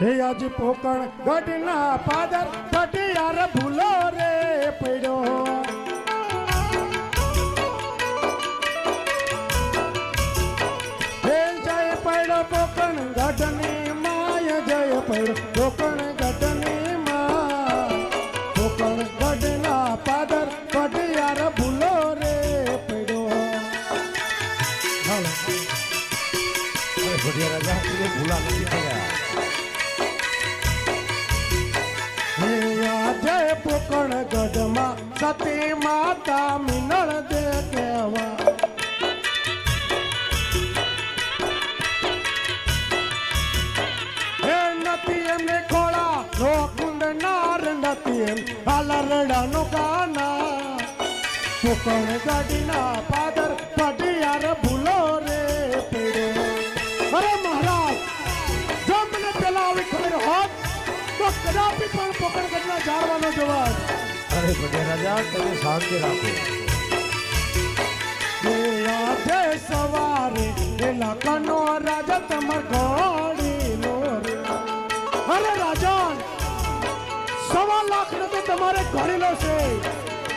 હે આજ પોકણ ગઢના પાદર ઘટિયાર ભૂલો રે પડ્યો. હે જય પડ્યો પોકણ ગઢની માય, જય પડ્યો પોકણ ગઢની મા પોકણ ગઢના પાદર ઘટિયાર ભૂલો રે પડ્યો. ભૂલા નથી કર્યા આજે ગઢમાં સતી માતા મિનળ દે કહેવા નથી એમને ખોળા નો કુંડ નાર નથી એમ હાલરડાનો કાના. પોકણ ગાડીના પાદર અરે રાજા તમે શાંતિ રાખો સવારે પેલા કનો રાજા તમાર ઘોડીનો રે. અરે રાજા, સવા લાખ ને તો તમારે ઘોડેલો છે.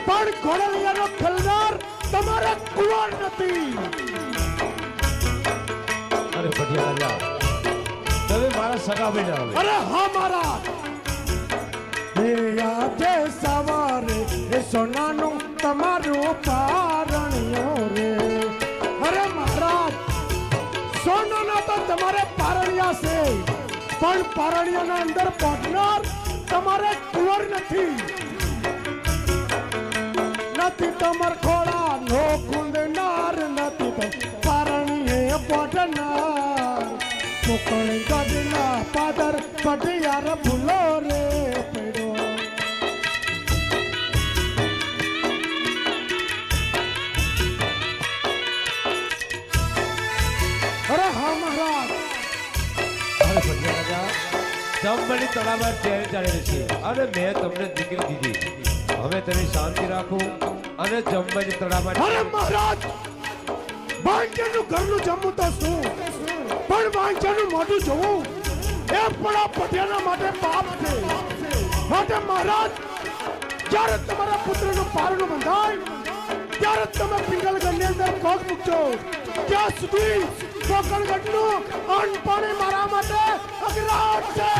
પણ ઘોડલિયાનો ખલનાર તમારે કુંવર નથી અરે ભટિયા રાજા તમે મારા સગા બેટા અરે હા મારા સોનાનું તમારું પારણ્યો રે. અરે મહારાજ, સોનાના તો તમારે પારણિયા છે. પણ પારણિયાના અંદર પહોંચનાર તમારે કુંવર નથી. નથી તમાર ખોળા નો કુંદનાર નથી તો પારણીએ પહોંચનાર કોકણ ગજના પાદર પટિયાર ભૂલો રે. તળાવમાં ચેર ચાલે છે. અને મેં તમને દીકરી દીધી. હવે તમે શાંતિ રાખો અને જમવાની તળાવમાં અરે મહારાજ, વાંચનનું ઘરનું જમવું તો શું? પણ વાંચનનું મોઢું જોવું? એ પણ આ પટિયાના માટે પાપ છે. માટે મહારાજ, જ્યારે તમારા પુત્રનું પારણું બંધાય, ત્યારે તમે પિંગલગઢની અંદર પગ મૂકજો. ત્યાં સુધી કોકણગઢનું અન્ન પાણી મારા માટે અઘરાટ છે.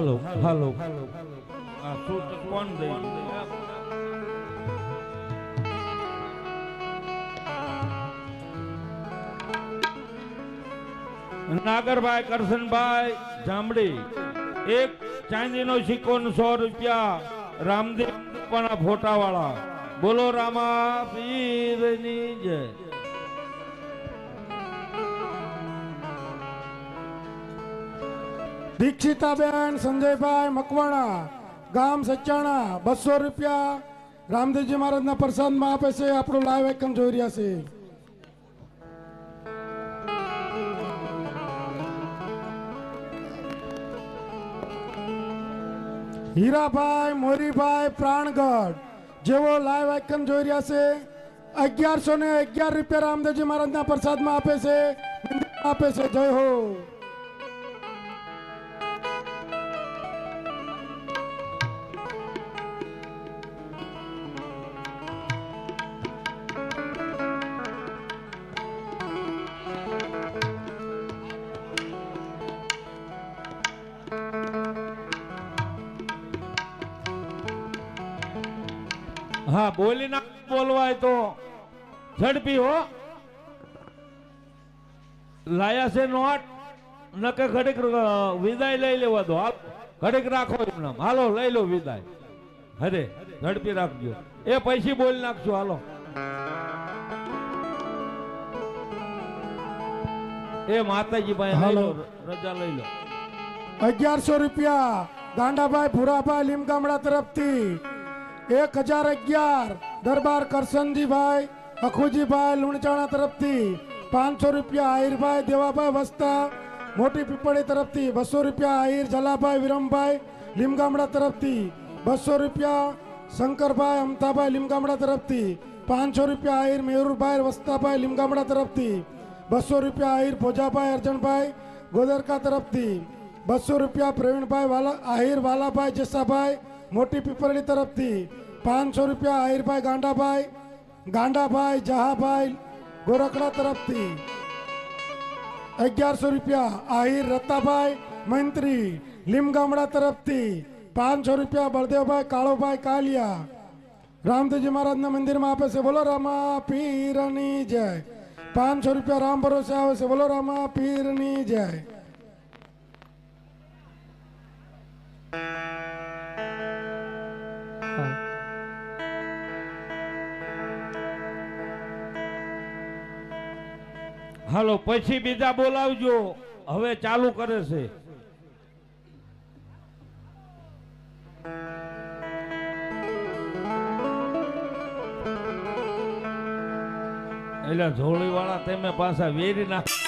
હાલો હાલો. નાગરભાઈ કરશનભાઈ જામડી, એક ચાંદીનો સિક્કો સો રૂપિયા, રામદેવ પણ ફોટા વાળા બોલો રામા પીરની જય. દીક્ષિતાબેન, સંજયભાઈ મકવાણા, ગામ સચાણા બસો રૂપિયા રામદેવજી મહારાજના પ્રસાદમાં આપે છે. આપણું લાઈવ એકમ જોઈ રહ્યા છે. હીરાભાઈ, મોરીભાઈ, પ્રાણગઢ જેવો લાઈવ આઇકન જોઈ રહ્યા છે. અગિયારસો ને અગિયાર રૂપિયા રામદેવજી મહારાજના પ્રસાદમાં આપે છે. આપે છે. જય હો. હા બોલી ના બોલવાય તો. ઝડપી હો. લાયા છે નોટ. નકે ઘડીક વિદાય લઈ લેવા દો. હાલ ઘડીક રાખો એમને હાલો લઈ લો વિદાય. હરે ઝડપી રાખજો. એ પૈસી બોલી નાખજો હાલો. એ માતાજી ભાઈ હાલો. રજા લઈ લો. અગિયારસો રૂપિયા ગાંડાભાઈ ભૂરાભાઈ લીમગામડા તરફથી. એક હજાર અગિયાર. દરબાર કરશનજીભાઈ અખુજીભાઈ, લુણચાણા તરફથી પાંચસો રૂપિયા આહિરભાઈ, દેવાભાઈ વસ્તા, મોટી પીપળી તરફથી બસો રૂપિયા આહિર જલાભાઈ વિરમભાઈ, લીમગામડા તરફથી બસો રૂપિયા, શંકરભાઈ, અમતાભાઈ, લીમગામડા તરફથી પાંચસો રૂપિયા આહિર, મેહુરભાઈ, વસ્તાભાઈ, લીમગામડા તરફથી બસો રૂપિયા આહિર, ભોજાભાઈ અર્જણભાઈ ગોદરકા તરફથી બસો રૂપિયા, પ્રવીણભાઈ વાલા, આહિર, વાલાભાઈ, જસાભાઈ, મોટી પીપરડી તરફથી પાંચસો રૂપિયા આહિરભાઈ ગાંડાભાઈ ગાંડાભાઈ જહાભાઈ ગોરખડા તરફથી અગિયારસો રૂપિયા આહિર રતાભાઈ મંત્રી લીમગામડા તરફથી પાંચસો રૂપિયા બળદેવભાઈ કાળોભાઈ કાલિયા રામદેવજી મહારાજના મંદિરમાં આપે છે બોલો રામા પીરની જય પાંચસો રૂપિયા રામ ભરોસે આવે છે બોલો રામા પીરની જય હાલો, પછી બીજા બોલાવજો. હવે ચાલુ કરે છે. એટલે ઝોળી વાળા તમે પાછા વેરી નાખ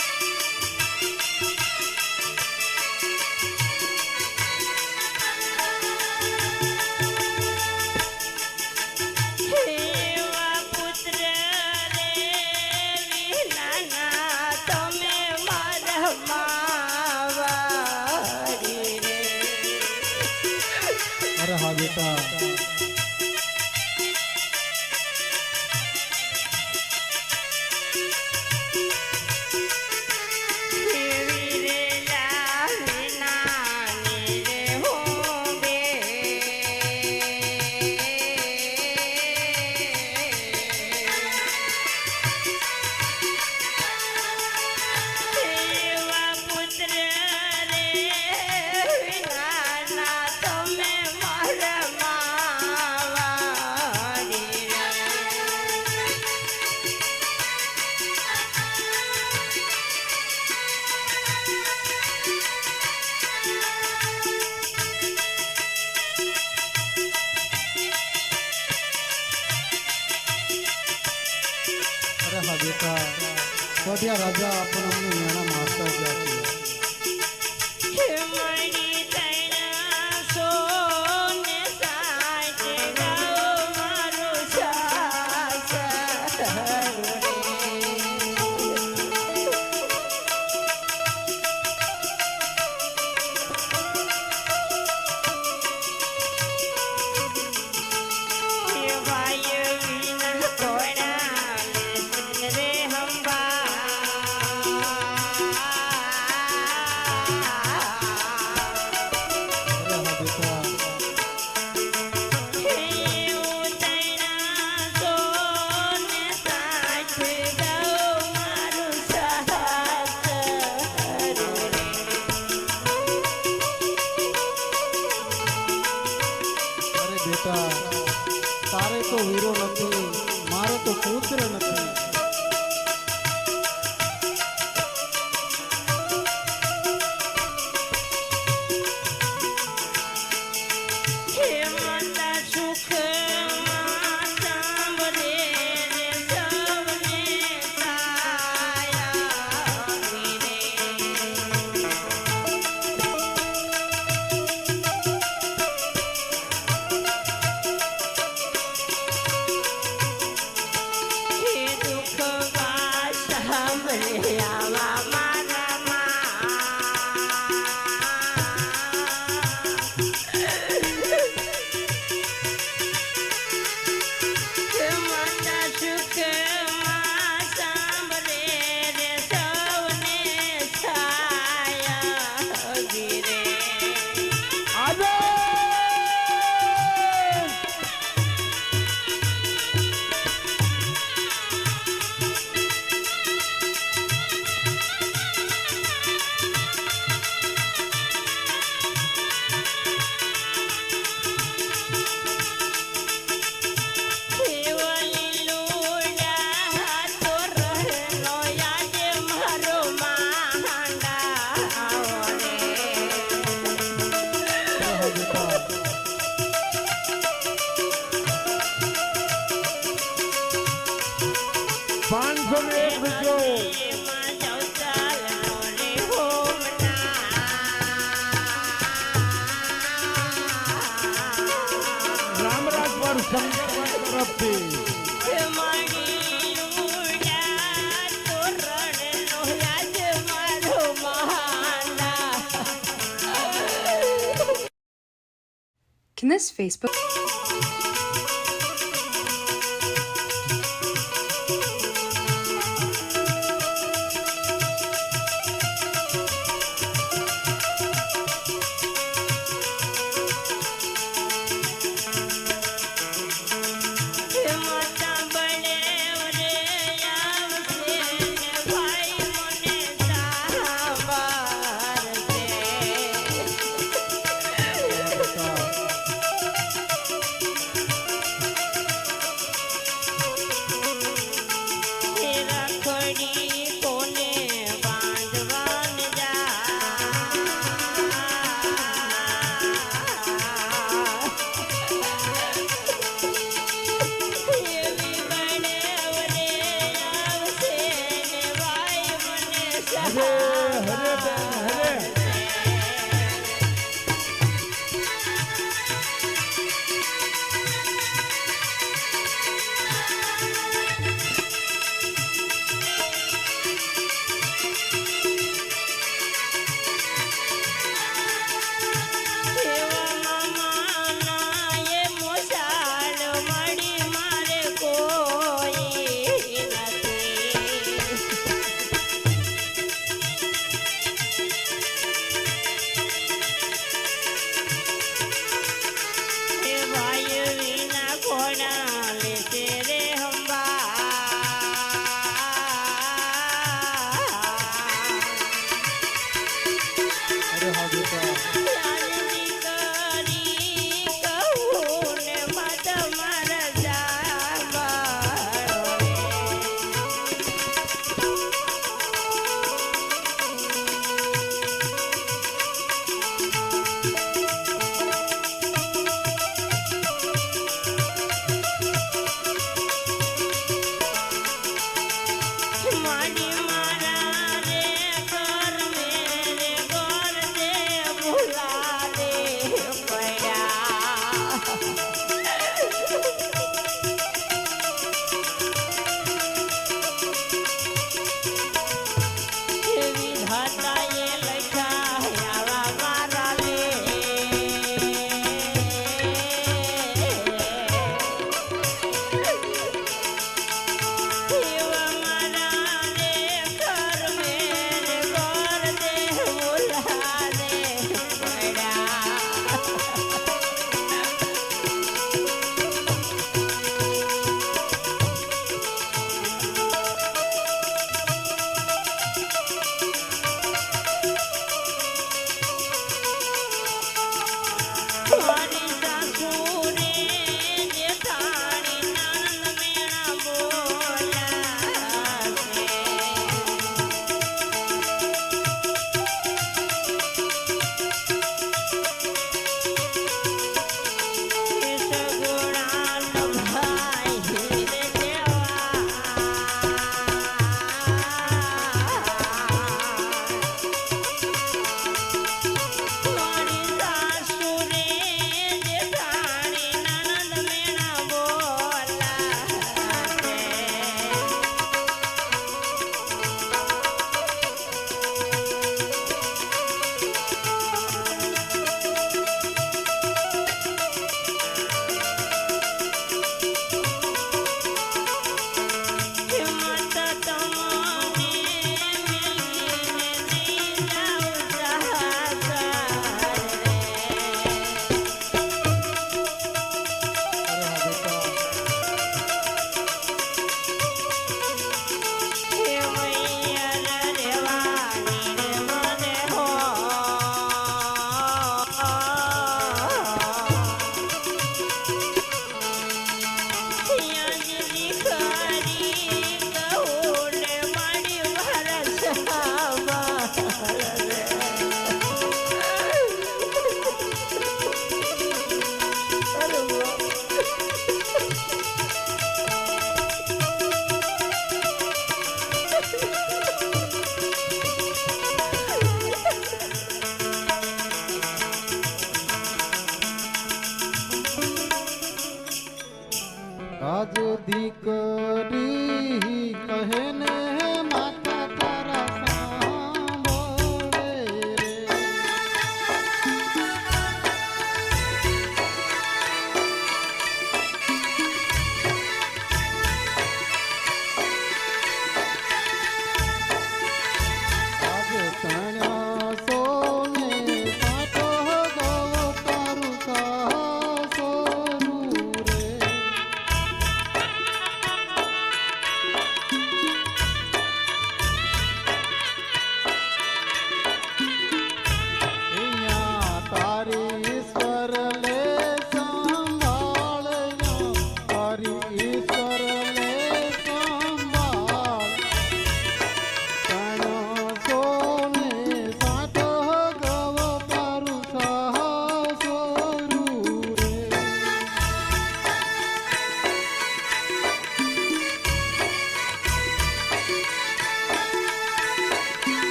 Facebook.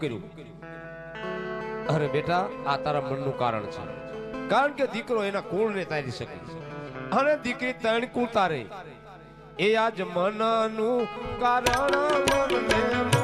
કર્યું. અરે બેટા, આ તારા મનનું કારણ છે. કારણ કે દીકરો એના કુળને તારી શકે અને દીકરી ત્રણ કુળ તારે. એ આ જમાનાનું કારણ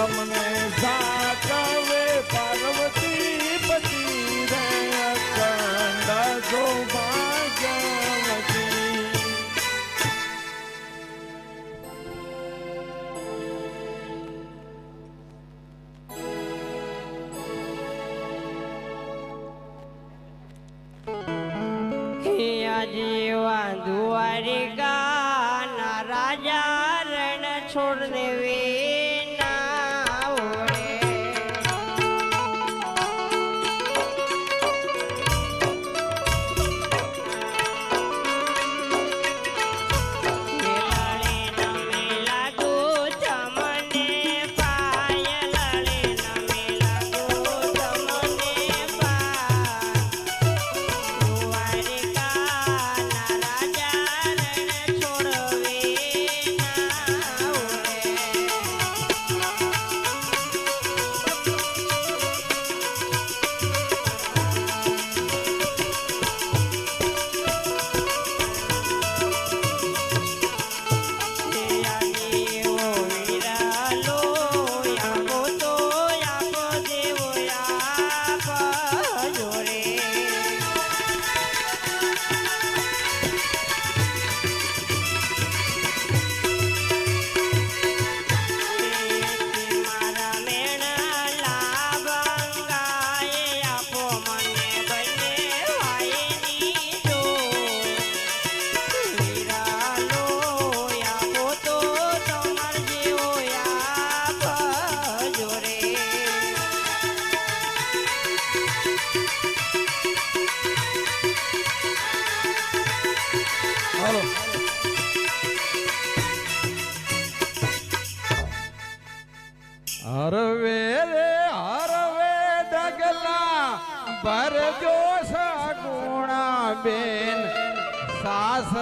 તમને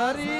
Mari.